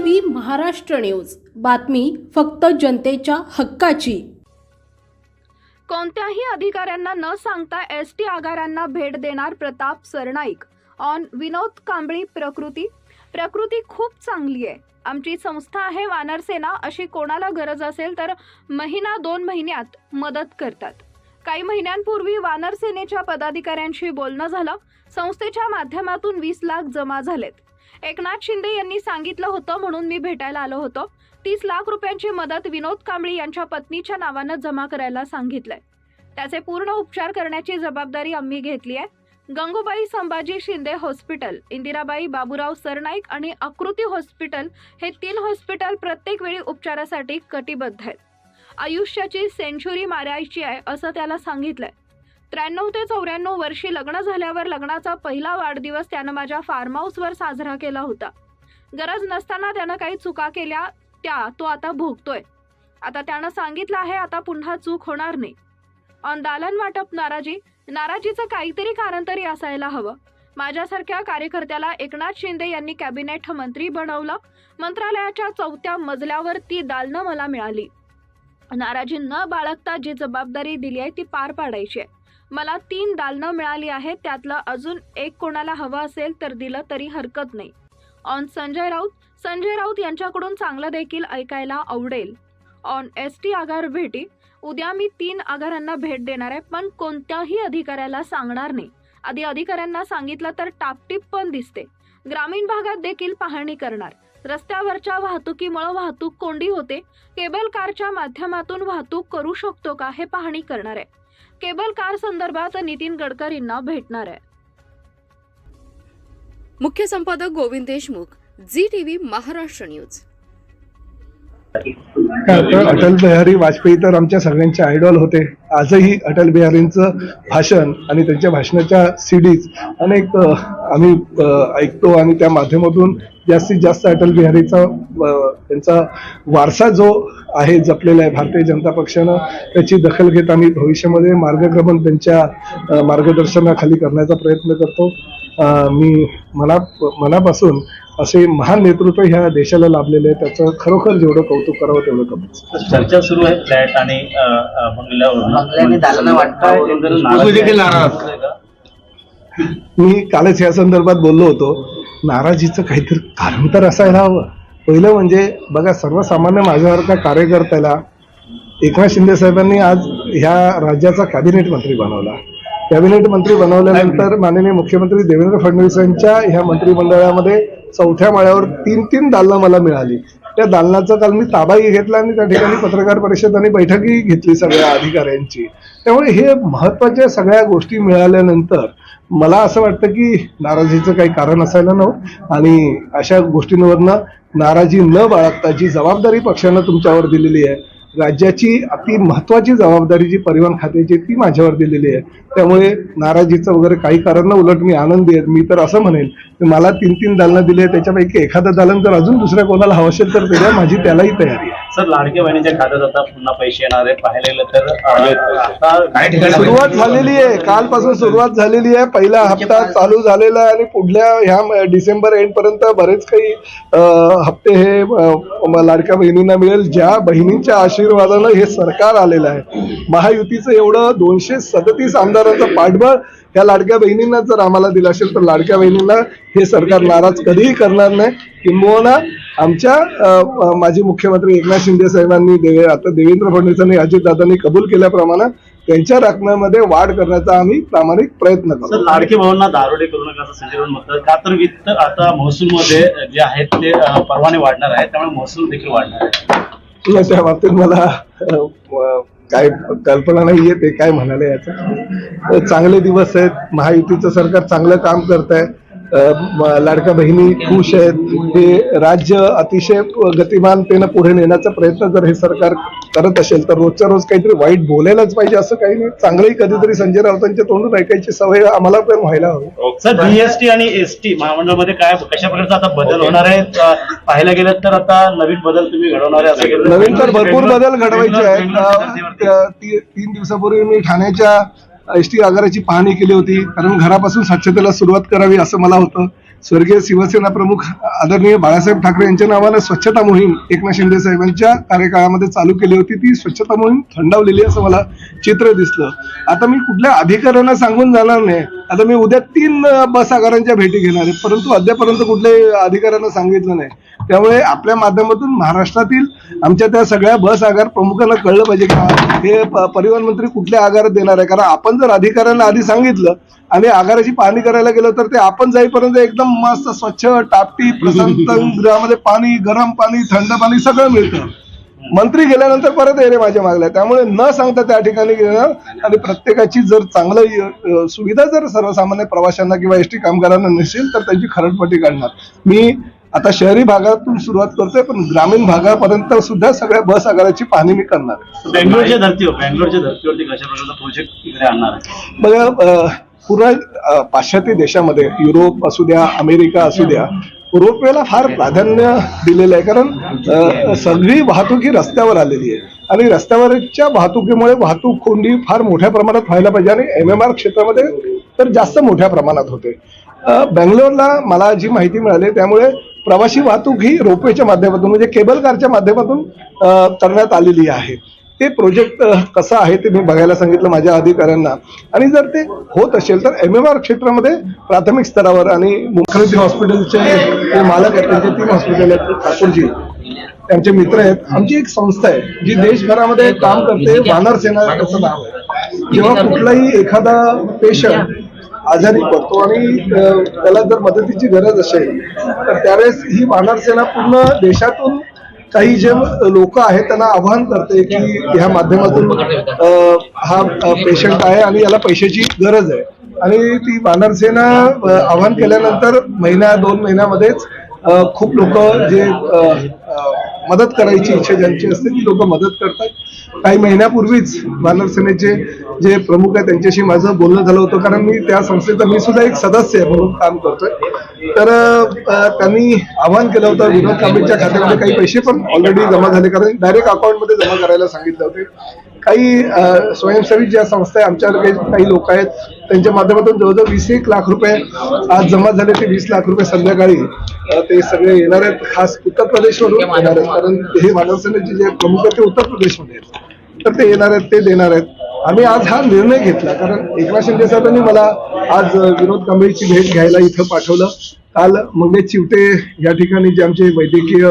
V Maharashtra news. बातमी फक्त जनतेच्या हक्काची. कोणत्याही अधिकाऱ्यांना न सांगता एस टी आगारांना भेट देणार प्रताप सरनाईक. ऑन विनोद कांबळी प्रकृती. प्रकृती खूप चांगली आहे. आमची संस्था आहे वानरसेना अशी कोणाला गरज असेल तर महिना दोन महिन्यात मदत करतात. काही महिन्यांपूर्वी वानरसेनेच्या पदाधिकाऱ्यांशी बोलणं झालं. संस्थेच्या माध्यमातून वीस लाख जमा झालेत. एकनाथ शिंदे यांनी सांगितलं होतं म्हणून मी भेटायला आलो होतो. तीस लाख रुपयांची मदत विनोद कांबळी यांच्या पत्नीच्या नावानं जमा करायला सांगितलंय. त्याचे पूर्ण उपचार करण्याची जबाबदारी आम्ही घेतली आहे. गंगूबाई संभाजी शिंदे हॉस्पिटल इंदिराबाई बाबूराव सरनाईक आणि आकृती हॉस्पिटल हे तीन हॉस्पिटल प्रत्येक वेळी उपचारासाठी कटिबद्ध आहेत. आयुष्याची सेंचुरी मारायची आहे असं त्याला सांगितलंय. त्र्याण्णव ते चौऱ्याण्णव वर्षी लग्न झाल्यावर लग्नाचा पहिला वाढदिवस त्यानं माझ्या फार्म हाऊसवर साजरा केला होता. गरज नसताना त्यानं काही चुका केल्या त्या तो आता भोगतोय. आता त्यानं सांगितलं आहे आता पुन्हा चूक होणार नाही. ऑन दालन वाटप नाराजी. नाराजीचं काहीतरी कारण तरी असायला हवं. माझ्यासारख्या कार्यकर्त्याला एकनाथ शिंदे यांनी कॅबिनेट मंत्री बनवलं. मंत्रालयाच्या चौथ्या मजल्यावर ती दालनं मला मिळाली. नाराजी न बाळगता जी जबाबदारी दिली आहे ती पार पाडायची आहे. मला तीन दालनं मिळाली आहेत त्यातलं अजून एक कोणाला हवं असेल तर दिलं तरी हरकत नाही. ऑन संजय राऊत संजय राऊत यांच्याकडून चांगलं देखील ऐकायला आवडेल. ऑन एस टी आगार भेटी उद्या मी तीन आगारांना भेट देणार आहे पण कोणत्याही अधिकाऱ्याला सांगणार नाही. आधी अधिकाऱ्यांना सांगितलं तर टापटीप पण दिसते. ग्रामीण भागात देखील पाहणी करणार. रस्त्यावरच्या वाहतुकीमुळे वाहतूक कोंडी होते. केबल कारच्या माध्यमातून वाहतूक करू शकतो का हे पाहणी करणार आहे. केबल कार संदर्भात नितीन गडकरींना भेटणार आहे. मुख्य संपादक Govind Deshmukh Zee TV Maharashtra news. Atal Bihari Vajpayee तर आमच्या सगळ्यांचे आयडॉल होते. आजही अटल बिहारींचं भाषण आणि त्यांच्या भाषणाच्या सीडीज अनेक आम्ही ऐकतो आणि त्या माध्यमातून जास्तीत जास्त अटल बिहारीचा त्यांचा वारसा जो आहे जपलेला आहे भारतीय जनता पक्षानं त्याची दखल घेत आम्ही भविष्यामध्ये मार्गक्रमण त्यांच्या मार्गदर्शनाखाली करण्याचा प्रयत्न करतो. मी मना मनापासून असे महान नेतृत्व ह्या देशाला लाभलेले आहे त्याचं खरोखर जेवढं कौतुक करावं तेवढं कमी चर्चा सुरू आहे फ्लॅट आणि मी कालच या संदर्भात बोललो होतो. नाराजीचं काहीतरी कारण तर असायला हवं. पहिलं म्हणजे बघा सर्वसामान्य माझ्यासारख्या कार्यकर्त्याला एकनाथ शिंदे साहेबांनी आज ह्या राज्याचा कॅबिनेट मंत्री बनवला. कॅबिनेट मंत्री बनवल्यानंतर माननीय मुख्यमंत्री देवेंद्र फडणवीस यांच्या ह्या मंत्रिमंडळामध्ये चौथ्या माळ्यावर तीन तीन दालनं मला मिळाली. त्या दालनाचा काल मी ताबाही घेतला आणि त्या ठिकाणी पत्रकार परिषद आणि बैठकही घेतली सगळ्या अधिकाऱ्यांची. त्यामुळे हे महत्त्वाच्या सगळ्या गोष्टी मिळाल्यानंतर मला असं वाटतं की नाराजीचं काही कारण असायला नव्हतं. आणि अशा गोष्टींवरनं नाराजी न बाळगता जी जबाबदारी पक्षानं तुमच्यावर दिलेली आहे राज्याची अति महत्वाची जबाबदारी जी परिवहन खात्याची ती माझ्यावर दिलेली आहे. त्यामुळे नाराजीचं वगैरे काही कारण न उलट मी आनंदी आहे. मी तर असं म्हणेन की मला तीन तीन दालनं दिली आहे त्याच्यापैकी एखादं दालन जर अजून दुसऱ्या कोणाला हवं असेल तर त्याला माझी त्यालाही तयारी आहे. सर लाडक्या बहिणीच्या खात्यात आता पुन्हा पैसे येणार आहे पाहायला गेलं तर काही ठिकाणी सुरुवात झालेली आहे. कालपासून सुरुवात झालेली आहे. पहिला हप्ता चालू झालेला आहे आणि पुढल्या ह्या डिसेंबर एंड पर्यंत बरेच काही हप्ते हे लाडक्या बहिणींना मिळेल. ज्या बहिणींच्या आशीर्वादानं हे सरकार आलेलं आहे. महायुतीचं एवढं दोनशे सदतीस आमदारांचं पाठबळ या लाडक्या बहिणींना जर आम्हाला दिलं असेल तर लाडक्या बहिणींना हे सरकार नाराज कधीही करणार नाही. किंबहुना आमच्या माजी मुख्यमंत्री एकनाथ शिंदे साहेबांनी देवे आता देवेंद्र फडणवीसांनी अजितदादांनी कबूल केल्याप्रमाणे त्यांच्या रकमेमध्ये वाढ करण्याचा आम्ही प्रामाणिक प्रयत्न करतो. लाडके भावांना दारोडे करू नका राऊत म्हणतात. का तर वित्त आता महसूलमध्ये जे आहेत ते परवाने वाढणार आहेत त्यामुळे महसूल देखील वाढणार आहे नाही, त्या बाबतीत मला काय कल्पना नाहीये ते काय म्हणाले याचं. चांगले दिवस आहेत महायुतीचं सरकार चांगलं काम करत आहे लाडक्या बहिणी खुश आहेत. हे राज्य अतिशय गतिमानतेनं पुढे नेण्याचा प्रयत्न जर हे सरकार करत असेल तर रोजच्या रोज काहीतरी वाईट बोलायलाच पाहिजे असं काही नाही. चांगलंही कधीतरी संजय राऊतांच्या तोंडून ऐकायची सवय आम्हाला पण व्हायला हवी. सर जीएसटी आणि एसटी महामंडळामध्ये काय कशा प्रकारचा आता बदल होणार आहे? पाहायला गेलं तर आता नवीन बदल तुम्ही घडवणार आहे नवीन तर भरपूर बदल घडवायचे आहेत. तीन दिवसापूर्वी मी ठाण्याच्या एस टी आगाराची पाहणी केली होती. कारण घरापासून स्वच्छतेला सुरुवात करावी असं मला होतं. स्वर्गीय शिवसेना प्रमुख आदरणीय बाळासाहेब ठाकरे यांच्या नावानं स्वच्छता मोहीम एकनाथ शिंदे साहेबांच्या कार्यकाळामध्ये चालू केली होती. ती स्वच्छता मोहीम थंडावलेली असं मला चित्र दिसलं. आता मी कुठल्या अधिकाऱ्यांना सांगून जाणार नाही. आता मी उद्या तीन बस आगारांच्या भेटी घेणार आहे. परंतु अद्यापर्यंत कुठल्याही अधिकाऱ्यांना सांगितलं नाही. त्यामुळे आपल्या माध्यमातून महाराष्ट्रातील आमच्या त्या सगळ्या बस आगार प्रमुखांना कळलं पाहिजे की हे परिवहन मंत्री कुठल्या आगारात देणार आहे? कारण आपण जर अधिकाऱ्यांना आधी सांगितलं आणि आगाराची पाहणी करायला गेलो तर ते आपण जाईपर्यंत एकदम मस्त स्वच्छ टापटी प्रशांत गृहामध्ये पाणी गरम पाणी थंड पाणी सगळं मिळतं. मंत्री गेल्यानंतर परत येणे माझ्या मागल्या त्यामुळे न सांगता त्या ठिकाणी गेलं आणि प्रत्येकाची जर चांगलं सुविधा जर सर्वसामान्य प्रवाशांना किंवा एस टी कामगारांना नसेल तर त्यांची खरडपट्टी काढणार. मी आता शहरी भागातून सुरुवात करतोय पण ग्रामीण भागापर्यंत सुद्धा सगळ्या बस आगाराची पाहणी मी करणार आहे. बेंगलोरच्या धर्तीवर बेंगलोरच्या धर्तीवरती कशा प्रकारचा प्रोजेक्ट इकडे आणणार आहे? बघा पूर्ण पाश्चात्य देशामध्ये युरोप असू द्या अमेरिका असू द्या रोपवेला फार प्राधान्य दिलेलं आहे. कारण सगळी वाहतूक ही रस्त्यावर आलेली आहे. आणि रस्त्यावरच्या वाहतुकीमुळे वाहतूक कोंडी फार मोठ्या प्रमाणात व्हायला पाहिजे आणि एम एम आर क्षेत्रामध्ये तर जास्त मोठ्या प्रमाणात होते. बेंगलोरला मला जी माहिती मिळाली त्यामुळे प्रवासी वाहतूक ही रोपवेच्या माध्यमातून म्हणजे केबल कारच्या माध्यमातून करण्यात आलेली आहे. ते प्रोजेक्ट कसं आहे ते मी बघायला सांगितलं माझ्या अधिकाऱ्यांना. आणि जर ते होत असेल तर एम एम आर क्षेत्रामध्ये प्राथमिक स्तरावर आणि मुख्यमंत्री हॉस्पिटलचे मालक आहेत त्यांचे तीन हॉस्पिटल आहेत ठाकूरजी त्यांचे मित्र आहेत. आमची एक संस्था आहे जी देशभरामध्ये काम करते वानर सेना त्याचं नाव आहे. जेव्हा कुठलाही एखादा पेशंट आजारी पडतो आणि त्याला जर मदतीची गरज असेल तर त्यावेळेस ही वानर सेना पूर्ण देशातून काही जे लोक आहेत त्यांना आव्हान करते की ह्या माध्यमातून हा पेशंट आहे आणि याला पैशाची गरज आहे. आणि ती वानर सेना आव्हान केल्यानंतर महिन्या दोन महिन्यामध्येच खूप लोक जे मदत करायची इच्छा ज्यांची असते ती लोक मदत करतात. काही महिन्यापूर्वीच वानर सेनेचे जे प्रमुख आहेत त्यांच्याशी माझं बोलणं झालं होतं. कारण मी त्या संस्थेचा मी सुद्धा एक सदस्य आहे म्हणून काम करतोय. तर त्यांनी आवाहन केलं होतं विनोद कांबळेच्या खात्यामध्ये काही पैसे पण ऑलरेडी जमा झाले. कारण डायरेक्ट अकाउंटमध्ये जमा करायला सांगितले होते. काही स्वयंसेवी ज्या संस्था आहे आमच्याकडे काही लोक आहेत त्यांच्या माध्यमातून जवळजवळ वीस एक लाख रुपये आज जमा झाले ते वीस लाख रुपये संध्याकाळी. ते सगळे येणार आहेत खास उत्तर प्रदेशवरून. येणार आहेत कारण हे मानवसेनेचे जे प्रमुख आहेत ते उत्तर प्रदेशमध्ये आहेत. तर ते येणार आहेत ते देणार आहेत. आम्ही आज हा निर्णय घेतला. कारण एकनाथ शिंदे साहेबांनी मला आज विनोद कांबळेची भेट घ्यायला इथं पाठवलं. काल मंगेश चिवटे या ठिकाणी जे आमचे वैद्यकीय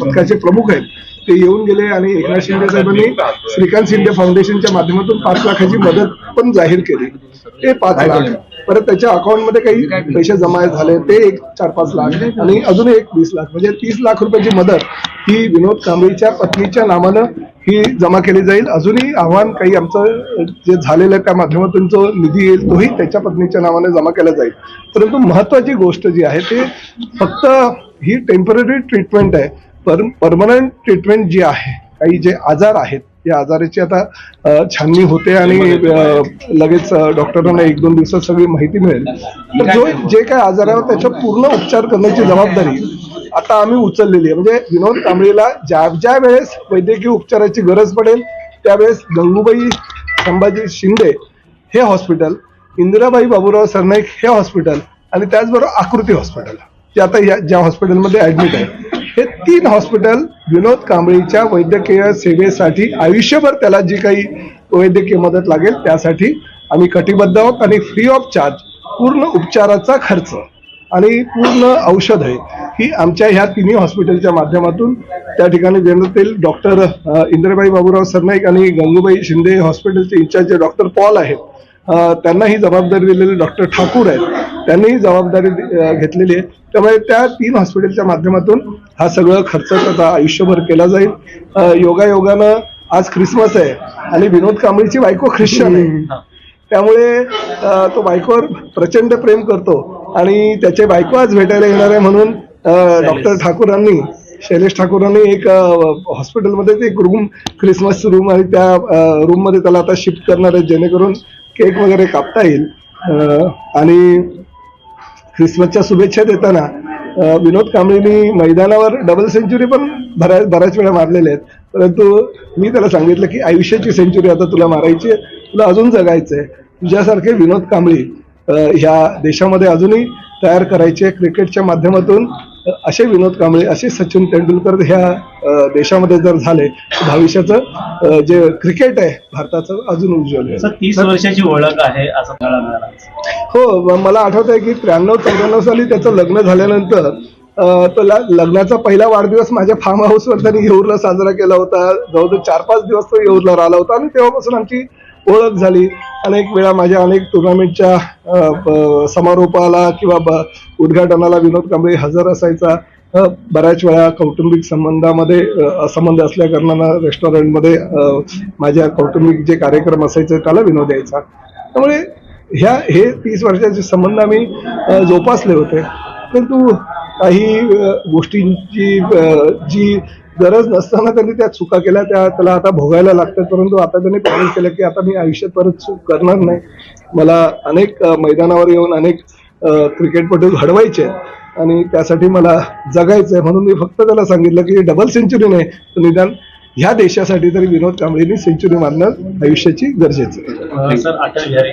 पथकाचे प्रमुख आहेत ते येऊन गेले आणि एकनाथ शिंदे साहेबांनी श्रीकांत शिंदे फाउंडेशनच्या माध्यमातून पाच लाखाची मदत पण जाहीर केली. ते पाच लाख. परत त्याच्या अकाउंटमध्ये काही पैसे जमा झाले ते एक चार पाच लाख आणि अजून एक वीस लाख. म्हणजे तीस लाख रुपयाची मदत ही विनोद कांबळीच्या पत्नीच्या नावानं ही जमा केली जाईल. अजूनही आव्हान काही आमचं जे झालेलं त्या माध्यमातून जो निधी येईल तोही त्याच्या पत्नीच्या नावाने जमा केला जाईल. परंतु महत्वाची गोष्ट जी आहे ते फक्त ही टेंपररी ट्रीटमेंट आहे. पर परमनंट ट्रीटमेंट जी आहे काही जे आजार आहेत या आजाराची आता छाननी होते आणि लगेच डॉक्टरांना एक दोन दिवसात सगळी माहिती मिळेल. तर जो जे काय आजार आहे त्याच्या पूर्ण उपचार करण्याची जबाबदारी आता आम्ही उचललेली आहे. म्हणजे विनोद कांबळेला ज्या ज्या वेळेस वैद्यकीय उपचाराची गरज पडेल त्यावेळेस गंगूबाई संभाजी शिंदे हे हॉस्पिटल इंदिराबाई बाबूराव सरनाईक हे हॉस्पिटल आणि त्याचबरोबर आकृती हॉस्पिटल. जे आता या ज्या हॉस्पिटलमध्ये ऍडमिट आहे. हे तीन हॉस्पिटल विनोद कांबळीच्या वैद्यकीय सेवेसाठी आयुष्यभर त्याला जी काही वैद्यकीय मदत लागेल त्यासाठी आम्ही कटिबद्ध आहोत आणि फ्री ऑफ चार्ज पूर्ण उपचाराचा खर्च आणि पूर्ण औषध आहे. ही आमच्या ह्या तिन्ही हॉस्पिटलच्या माध्यमातून त्या ठिकाणी देण्यात येईल. डॉक्टर इंदिराबाई बाबूराव सरनाईक आणि गंगूबाई शिंदे हॉस्पिटलचे इंचार्ज डॉक्टर पॉल आहेत. त्यांना ही जबाबदारी दिलेली डॉक्टर ठाकूर आहेत. त्यांनी ही जबाबदारी घेतलेली आहे. त्यामुळे त्या तीन हॉस्पिटलच्या माध्यमातून हा सगळं खर्च त्याचा आयुष्यभर केला जाईल. योगायोगानं आज ख्रिसमस आहे आणि विनोद कांबळीची बायको ख्रिश्चन आहे. त्यामुळे तो बायकोवर प्रचंड प्रेम करतो. आणि त्याचे बायको आज भेटायला येणार आहे म्हणून डॉक्टर ठाकूरांनी शैलेश ठाकूरांनी एक हॉस्पिटलमध्ये एक रूम क्रिसमस रूम आणि त्या रूममध्ये त्याला आता शिफ्ट करणार आहे जेणेकरून केक वगैरे कापता येईल. आणि ख्रिसमसच्या शुभेच्छा देताना विनोद कांबळेनी मैदानावर डबल सेंचुरी पण बऱ्याच बऱ्याच वेळा मारलेल्या आहेत. परंतु मी त्याला सांगितलं की आयुष्याची सेंचुरी आता तुला मारायची आहे तुला अजून जगायचंय. तुझ्यासारखे विनोद कांबळी ह्या देशामध्ये अजूनही तयार करायचे क्रिकेटच्या माध्यमातून. असे विनोद कांबळे असे सचिन तेंडुलकर ह्या देशामध्ये जर झाले तर भविष्याचं जे क्रिकेट आहे भारताचं अजून उज्ज्वल तीस वर्षाची ओळख आहे असं हो मला आठवत आहे की त्र्याण्णव चौऱ्याण्णव साली त्याचं लग्न झाल्यानंतर तो लग्नाचा पहिला वाढदिवस माझ्या फार्म हाऊसवर त्यांनी येऊरला साजरा केला होता. जवळजवळ चार पाच दिवस तो येऊरला राहिला होता आणि तेव्हापासून आमची ओळख झाली. अनेक वेळा माझ्या अनेक टुर्नामेंटच्या समारोपाला किंवा ब- उद्घाटनाला विनोद कांबळे हजर असायचा. बऱ्याच वेळा कौटुंबिक संबंधामध्ये संबंध असल्या कारणानं रेस्टॉरंटमध्ये माझ्या कौटुंबिक जे कार्यक्रम असायचे त्याला विनोद यायचा. त्यामुळे ह्या हे तीस वर्षाचे संबंध आम्ही जोपासले होते. परंतु काही गोष्टींची जी गरज नसताना त्यांनी त्या चुका केल्या त्या त्याला आता भोगायला लागतात परंतु आता त्यांनी प्रॉमिस केलं की आता मी आयुष्यात परत चूक करणार नाही. मला अनेक मैदानावर येऊन अनेक क्रिकेटपटू घडवायचे आणि त्यासाठी मला जगायचं आहे म्हणून मी फक्त त्याला सांगितलं की डबल सेंचुरी नाही तर निदान ह्या देशासाठी तरी विनोद कांबळीने सेंचुरी मारणं आयुष्याची गरजेचं आहे.